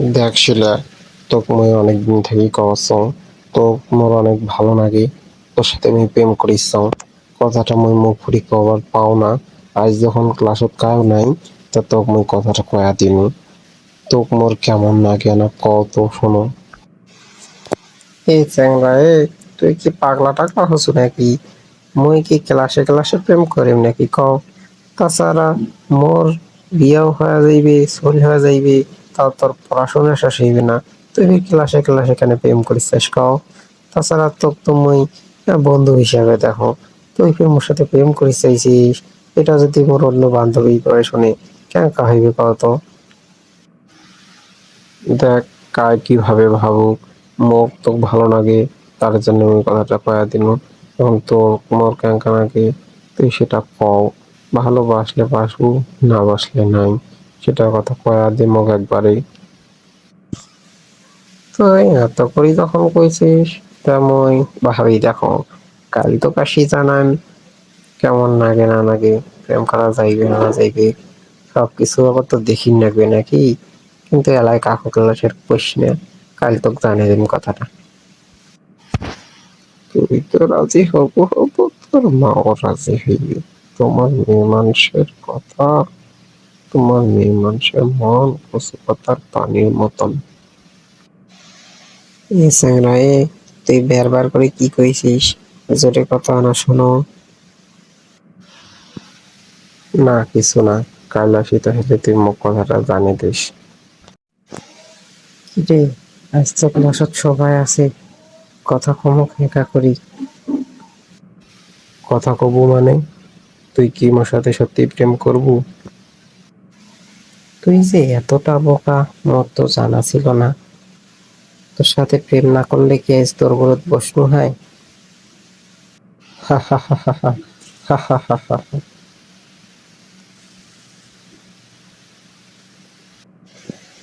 দেখ শিলা তোকে মই অনেক দিন থেকেই কওয়াছাও তো মোর অনেক ভালো লাগে, তোর সাথে আমি প্রেম করিছাও কথাটা মই মুখ ফুরি কবার পাও না, আজ যখন ক্লাসত কাও নাই, তা তোক মই কথাটা কয়া দিনু তোক মোর কেমন লাগে না ক তো শোনো। এই চ্যাংরা, এ, তুই কি পাগলা টাগলা হসু নাকি? মই কি ক্লাসে ক্লাসে প্রেম করিম নাকি কও? তাছাড়া মোর বিয়াও হয়ে যাইবে চল হয়ে যাইবে তাও পড়াশোনা শেষ হইবে না। তুই ক্লাসে ক্লাসে কেন প্রেম করিস কও। তাছাড়া তো মুই বন্ধু হিসাবে দেখো, তুই মোর সাথে প্রেম করিস চাইছিস এটা যদি মোর অন্য বান্ধবী করে শুনে কেন তো? দেখ, কার কীভাবে ভাবুক মোক তোক ভালো লাগে, তার জন্য আমি কথাটা কয়া দিন এখন তোর, মোর কেঙ্কা নাকি তুই সেটা কও। ভালোবাসলে বাসবো, না বাসলে নাই। সেটা কথা কয়া দি মোক একবারে তুই এত করি যখন কইছিস, তা মই ভাবি দেখো কাল তো কাশি জানান, কেমন লাগে না লাগে প্রেম করা যাইবে না যাইবে সব কিছু আবার তো দেখি লাগবে নাকি? কিন্তু এলাকায় কাকু ক্লাসের প্রশ্নে কাল তোকে জানিয়ে দিন কথাটা। তুই তো রাজি হব হব, তোর মাও রাজি হইবে, তোমার মেয়ে মানুষের কথা। তোমার মেয়ে মানুষের মন কচু পাতার পানির মতন। এ স্যাংরা এ তুই বারবার করে কি কইছিস? জোরে কথা না শোনো। না কিছু না। কাল আসি তাহলে তুই মুখ কথাটা জানিয়ে দিস। রে আজ তো ক্লাসত সবাই আছে। কথা কমক হেঁকা করি। কথা কব মানে? তুই কি মোর সাথে সত্যি প্রেম করবু? তুই যে এতটা বোকা, মোর তো জানা ছিল না। তোর সাথে প্রেম না করলে কি আজ তোর বরদ বসনু হয়?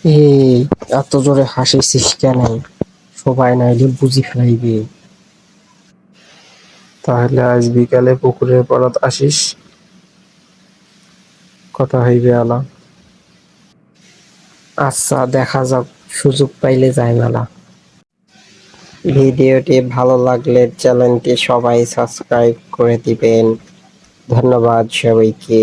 এই, এত জোরে হাসিছিস কেন? সবাই নাইলে বুঝি ফেলাইবে। তাহলে আজ বিকালে পুকুরের পরাত আসিস? কথা হইবে আলাপ আচ্ছা দেখা যাক, সুযোগ পাইলে যায় মেলা। ভিডিওটি ভালো লাগলে চ্যানেলটি সবাই সাবস্ক্রাইব করে দিবেন। ধন্যবাদ সবাইকে।